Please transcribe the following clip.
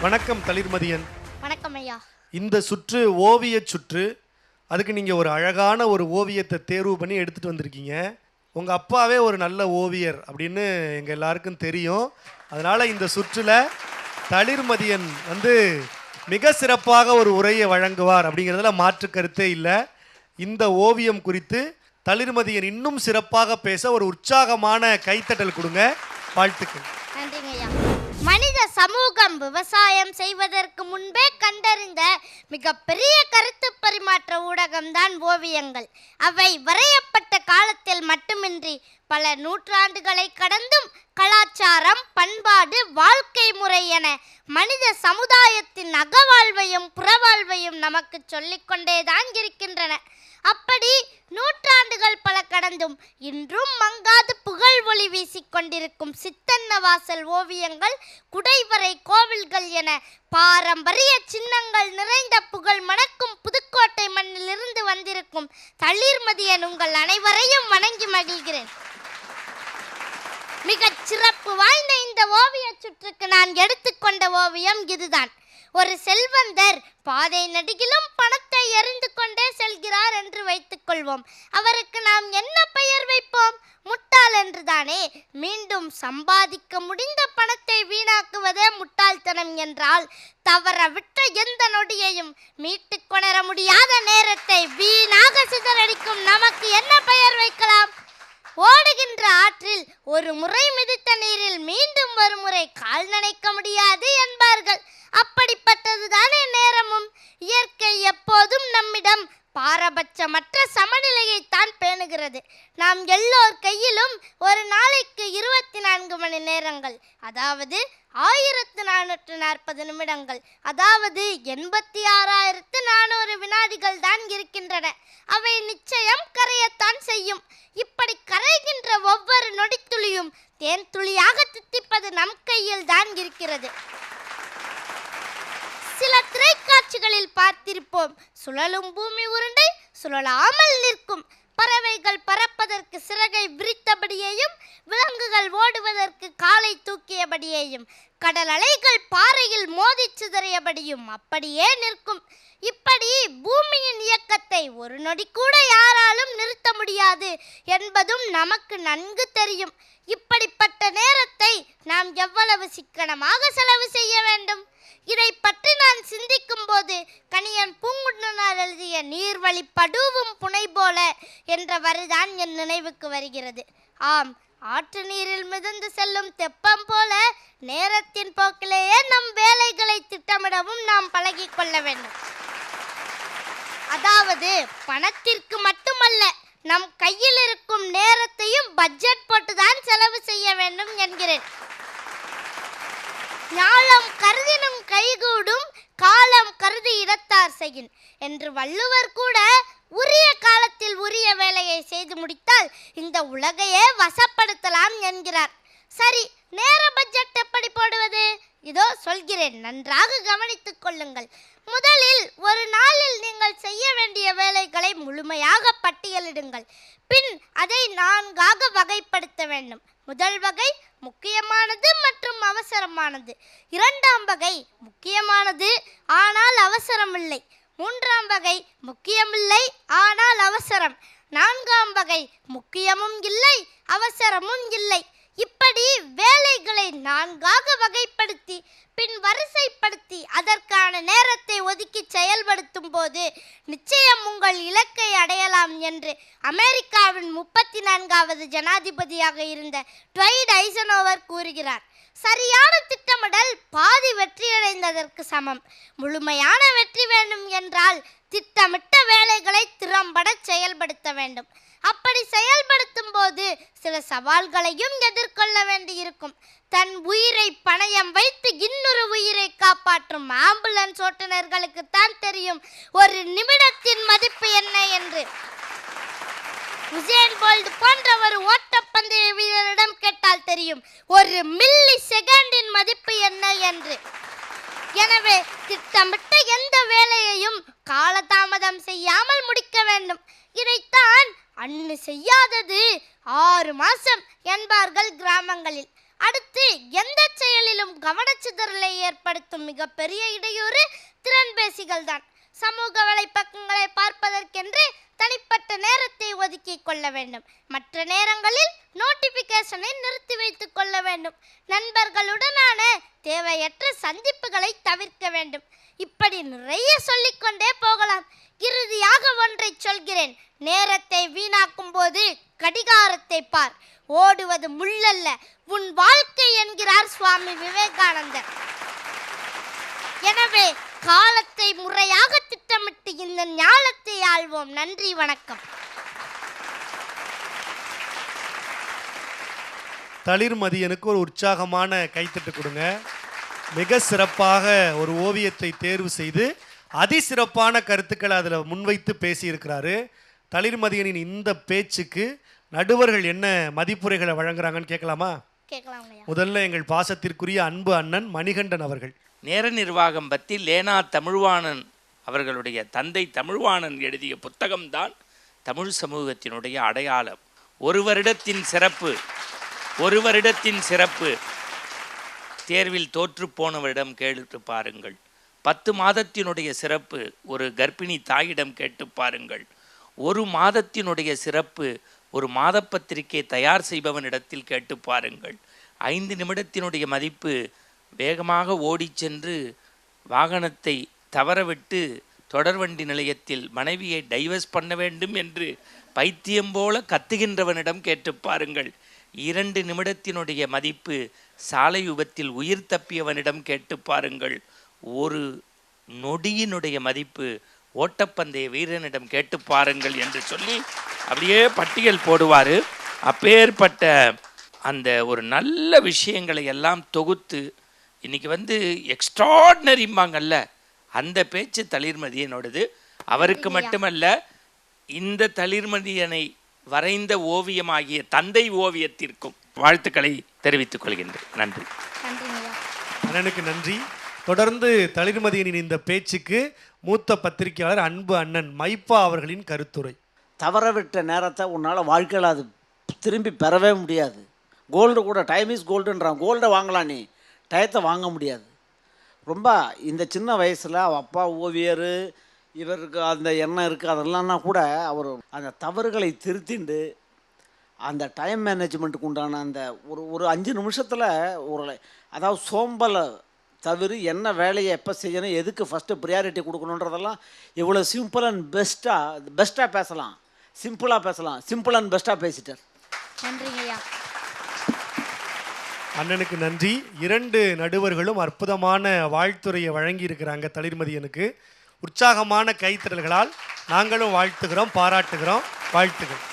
வணக்கம் தளிர்மதியன். வணக்கம் ஐயா இந்த சுற்று ஓவிய சுற்று. அதுக்கு நீங்கள் ஒரு அழகான ஒரு ஓவியத்தை தேர்வு பண்ணி எடுத்துகிட்டு வந்திருக்கீங்க. உங்கள் அப்பாவே ஒரு நல்ல ஓவியர் அப்படின்னு எங்கள் எல்லாருக்கும் தெரியும். அதனால் இந்த சுற்றில் தளிர்மதியன் வந்து மிக சிறப்பாக ஒரு உரையை வழங்குவார் அப்படிங்கிறதுல மாற்று கருத்தே இல்லை. இந்த ஓவியம் குறித்து தளிர்மதியன் இன்னும் சிறப்பாக பேச ஒரு உற்சாகமான கைத்தட்டல் கொடுங்க. வாழ்த்துக்கள். மனித சமூகம் விவசாயம் செய்வதற்கு முன்பே கண்டறிந்த மிகப்பெரிய கருத்து பரிமாற்ற ஊடகம்தான் ஓவியங்கள். அவை வரையப்பட்ட காலத்தில் மட்டுமின்றி பல நூற்றாண்டுகளை கடந்தும் கலாச்சாரம் பண்பாடு வாழ்க்கை முறை என மனித சமுதாயத்தின் அகவாழ்வையும் புறவாழ்வையும் நமக்கு சொல்லிக்கொண்டேதான் இருக்கின்றன. அப்படி நூற்றாண்டுகள் பல கடந்தும் இன்றும் மங்காது புகழ் ஒளி வீசிக்கொண்டிருக்கும் சித்தன்ன வாசல் ஓவியங்கள் குடைவரை கோவில்கள் என பாரம்பரிய சின்னங்கள் நிறைந்த புகழ் மணக்க புதுக்கோட்டை மண்ணிலிருந்து வந்திருக்கும் தளிர்மதியன் உங்கள் அனைவரையும் வணங்கி மகிழ்கிறேன். மிகச் சிறப்பு வாய்ந்த இந்த ஓவிய சுற்றுக்கு நான் எடுத்துக்கொண்ட ஓவியம் இதுதான். ஒரு செல்வந்தர் பாதை நடிகிலும் பணத்தை எரிந்து கொண்டே செல்கிறார் என்று வைத்துக் கொள்வோம் அவருக்கு நாம் என்ன பெயர் வைப்போம்? முட்டாள் என்றுதானே. மீண்டும் சம்பாதிக்க முடிந்த பணத்தை வீணாக்குவதே முட்டாள்தனம் என்றால் தவற விட்ட எந்த நொடியையும் மீட்டுக் கொணர முடியாத நேரத்தை வீணாக சிதறடிக்கும் நமக்கு என்ன பெயர் வைக்கலாம்? ஓடுகின்ற ஆற்றில் ஒரு முறை மிதித்த நீரில் மீண்டும் ஒரு முறை கால் நனைக்க முடியாது என்பார்கள். அப்படிப்பட்டதுதானே நேரமும். இயற்கை பாரபட்சமற்ற சமநிலையைத்தான் பேணுகிறது. நாம் எல்லோர் கையிலும் ஒரு நாளைக்கு இருபத்தி நான்கு மணி நேரங்கள் அதாவது ஆயிரத்து நானூற்று நாற்பது நிமிடங்கள் அதாவது எண்பத்தி ஆறாயிரத்து நானூறு வினாடிகள் தான் இருக்கின்றன. அவை நிச்சயம் கரையத்தான் செய்யும். இப்படி கரைகின்ற ஒவ்வொரு நொடித்துளியும் தேன் துளியாக தித்திப்பது நம் கையில் தான் இருக்கிறது. சில திரைக்காட்சிகளில் பார்த்திருப்போம். சுழலும் பூமி உருண்டை சுழலாமல் நிற்கும். பறவைகள் பறப்பதற்கு சிறகை விரித்தபடியேயும் விலங்குகள் ஓடுவதற்கு காலை தூக்கியபடியேயும் கடல் அலைகள் பாறையில் மோதிச் சிதறியபடியும் அப்படியே நிற்கும். இப்படி பூமியின் இயக்கத்தை ஒரு நொடி கூட யாராலும் நிறுத்த முடியாது என்பதும் நமக்கு நன்கு தெரியும். இப்படிப்பட்ட நேரத்தை நாம் எவ்வளவு சிக்கனமாக செலவு செய்ய வேண்டும்? இதை பற்றி நான் சிந்திக்கும் போது கணியன் பூங்குன்றனார் எழுதிய நீர்வழி படுவும் புனை போல என்ற வரிதான் என் நினைவுக்கு வருகிறது. ஆம் ஆற்று நீரில் மிதந்து செல்லும் தெப்பம் போல நேரத்தின் போக்கிலேயே நம் வேலைகளை திட்டமிடவும் நாம் பழகி கொள்ள வேண்டும். அதாவது பணத்திற்கு மட்டுமல்ல நம் கையில் இருக்கும் நேரத்தையும் பட்ஜெட் போட்டுதான் செலவு செய்ய வேண்டும் என்கிறேன். ஞாலம் கருதினும் கைகூடும் காலம் கருதி இடத்தார் செய்யின். என்று வள்ளுவர் கூட உரிய காலத்தில் உரிய வேலையை செய்து முடித்தால் இந்த உலகையே வசப்படுத்தலாம் என்கிறார். சரி நேர பட்ஜெட் எப்படி போடுவது? இதோ சொல்கிறேன் நன்றாக கவனித்துக் கொள்ளுங்கள். முதலில் ஒரு நாளில் நீங்கள் செய்ய வேண்டிய வேலைகளை முழுமையாக பட்டியலிடுங்கள். பின் அதை நான்காக வகைப்படுத்த வேண்டும். முதல் வகை முக்கியமானது மற்றும் அவசரமானது. இரண்டாம் வகை முக்கியமானது ஆனால் அவசரமில்லை. மூன்றாம் வகை முக்கியமில்லை ஆனால் அவசரம். நான்காம் வகை முக்கியமும் இல்லை அவசரமும் இல்லை. இப்படி வேலைகளை நான்காக வகைப்படுத்தி பின் வரிசைப்படுத்தி அதற்கான நேரத்தை ஒதுக்கி செயல்படுத்தும் போது நிச்சயம் உங்கள் இலக்கை அடையலாம் என்று அமெரிக்காவின் முப்பத்தி நான்காவது ஜனாதிபதியாக இருந்த ட்வைட் ஐசனோவர் கூறுகிறார். சரியான திட்டமிடல் பாதி வெற்றியடைந்ததற்கு சமம். முழுமையான வெற்றி வேண்டும் என்றால் திட்டமிட்ட வேலைகளை திறம்பட செயல்படுத்த வேண்டும். அப்படி செயல்படுத்தும் போது சில சவால்களையும் எதிர்கொள்ள வேண்டியிருக்கும். தன் உயிரை பணயம் வைத்து இன்னொரு உயிரை காப்பாற்றும் ஆம்புலன்ஸ் ஓட்டுநர்களுக்கு தான் தெரியும் ஒரு நிமிடத்தின் மதிப்பு என்ன என்று. உசேன் போல்ட் போன்ற ஒரு ஓட்டப்பந்தய வீரரிடம் கேட்டால் தெரியும் ஒரு மில்லி செகண்டின் மதிப்பு என்ன என்று. எனவே திட்டமிட்ட எந்த வேலையையும் காலதாமதம் செய்யாமல் முடிக்க வேண்டும். இதைத்தான் அன்னு செய்யாதது. ஆறு மாசம் என்பார்கள் கிராமங்களில். அடுத்து எந்த செயலிலும் கவனச்சிதறலை ஏற்படுத்தும் மிகப்பெரிய இடையூறு திறன்பேசிகள் தான் சமூக வலைப்பக்கங்களை பார்ப்பதற்கென்று தனிப்பட்ட நேரத்தை ஒதுக்கி கொள்ள வேண்டும். மற்ற நேரங்களில் நோட்டிபிகேஷனை நிறுத்தி வைத்துக் கொள்ள வேண்டும். நண்பர்களுடனான தேவையற்ற சந்திப்புகளை தவிர்க்க வேண்டும். இப்படி நிறைய சொல்லிக்கொண்டே போகலாம். இறுதியாக ஒன்றை சொல்கிறேன். நேரத்தை வீணாக்கும் போது கடிகாரத்தை பார். ஓடுவது முள்ளல்ல. உன் வாழ்க்கை என்கிறார் சுவாமி விவேகானந்தர். எனவே காலத்தை முறையாக திட்டமிட்டு இந்த ஞாலத்தை ஆள்வோம். நன்றி வணக்கம். தளிர்மதியனுக்கு ஒரு உற்சாகமான கைத்தட்டு கொடுங்க. மிக சிறப்பாக ஒரு ஓவியத்தை தேர்வு செய்து அதிசிறப்பான கருத்துக்களை அதில் முன்வைத்து பேசியிருக்கிறாரு. தளிர்மதியனின் இந்த பேச்சுக்கு நடுவர்கள் என்ன மதிப்புரைகளை வழங்குறாங்கன்னு கேட்கலாமா? முதல்ல எங்கள் பாசத்திற்குரிய அன்பு அண்ணன் மணிகண்டன் அவர்கள். நேர நிர்வாகம் பற்றி லேனா தமிழ்வாணன் அவர்களுடைய தந்தை தமிழ்வாணன் எழுதிய புத்தகம்தான் தமிழ் சமூகத்தினுடைய அடையாளம். ஒரு வருடத்தின் சிறப்பு ஒரு வருடத்தின் சிறப்பு. தேர்வில் தோற்று போனவரிடம் கேட்டு பாருங்கள். பத்து மாதத்தினுடைய சிறப்பு ஒரு கர்ப்பிணி தாயிடம் கேட்டு பாருங்கள். ஒரு மாதத்தினுடைய சிறப்பு ஒரு மாதப்பத்திரிகை தயார் செய்பவனிடத்தில் கேட்டு பாருங்கள். ஐந்து நிமிடத்தினுடைய மதிப்பு வேகமாக ஓடிச் சென்று வாகனத்தை தவறவிட்டு தொடர்வண்டி நிலையத்தில் மனைவியை டைவர்ஸ் பண்ண வேண்டும் என்று பைத்தியம் போல கத்துகின்றவனிடம் கேட்டு பாருங்கள். இரண்டு நிமிடத்தினுடைய மதிப்பு சாலை விபத்தில் உயிர் தப்பியவனிடம் கேட்டு பாருங்கள். ஒரு நொடியினுடைய மதிப்பு ஓட்டப்பந்தய வீரனிடம் கேட்டு பாருங்கள் என்று சொல்லி அப்படியே பட்டியல் போடுவார். அப்பேற்பட்ட அந்த ஒரு நல்ல விஷயங்களை எல்லாம் தொகுத்து இன்னைக்கு வந்து எக்ஸ்ட்ராடினரிம்பாங்கல்ல அந்த பேச்சு தளிர்மதியனோடது. அவருக்கு மட்டுமல்ல இந்த தளிர்மதியனை வரைந்த ஓவியமாகிய தந்தை ஓவியத்திற்கும் வாழ்த்துக்களை தெரிவித்துக் கொள்கின்றேன். நன்றி. அண்ணனுக்கு நன்றி. தொடர்ந்து தளிர்மதியனின் இந்த பேச்சுக்கு மூத்த பத்திரிகையாளர் அன்பு அண்ணன் மைப்பா அவர்களின் கருத்துரை. தவறவிட்ட நேரத்தை உன்னால் வாழ்க்கையில் அது திரும்பி பெறவே முடியாது. கோல்டு கூட டைம் இஸ் கோல்டுன்றான் கோல்டை வாங்கலாம் நீ. டயத்தை வாங்க முடியாது. ரொம்ப இந்த சின்ன வயசில் அவள் அப்பா ஓவியர் இவருக்கு அந்த எண்ணம் இருக்குது அதெல்லாம்னா கூட அவர் அந்த தவறுகளை திருத்திண்டு அந்த டைம் மேனேஜ்மெண்ட்டுக்கு உண்டான அந்த ஒரு ஒரு அஞ்சு நிமிஷத்தில் ஒரு அதாவது சோம்பலை தவிர என்ன வேலையை எப்போ செய்யணும் எதுக்கு ஃபஸ்ட்டு ப்ரியாரிட்டி கொடுக்கணுன்றதெல்லாம் இவ்வளோ சிம்பிள் அண்ட் பெஸ்ட்டாக பெஸ்ட்டாக பேசலாம். சிம்பிளாக பேசலாம். சிம்பிள் அண்ட் பெஸ்ட்டாக பேசிட்டார். நன்றி ஐயா அண்ணனுக்கு நன்றி. இரண்டு நடுவர்களும் அற்புதமான வாழ்த்துறையை வழங்கி இருக்கிறாங்க தளிர்மதியனுக்கு. உற்சாகமான கைத்தறல்களால் நாங்களும் வாழ்த்துகிறோம் பாராட்டுகிறோம் வாழ்த்துகிறோம்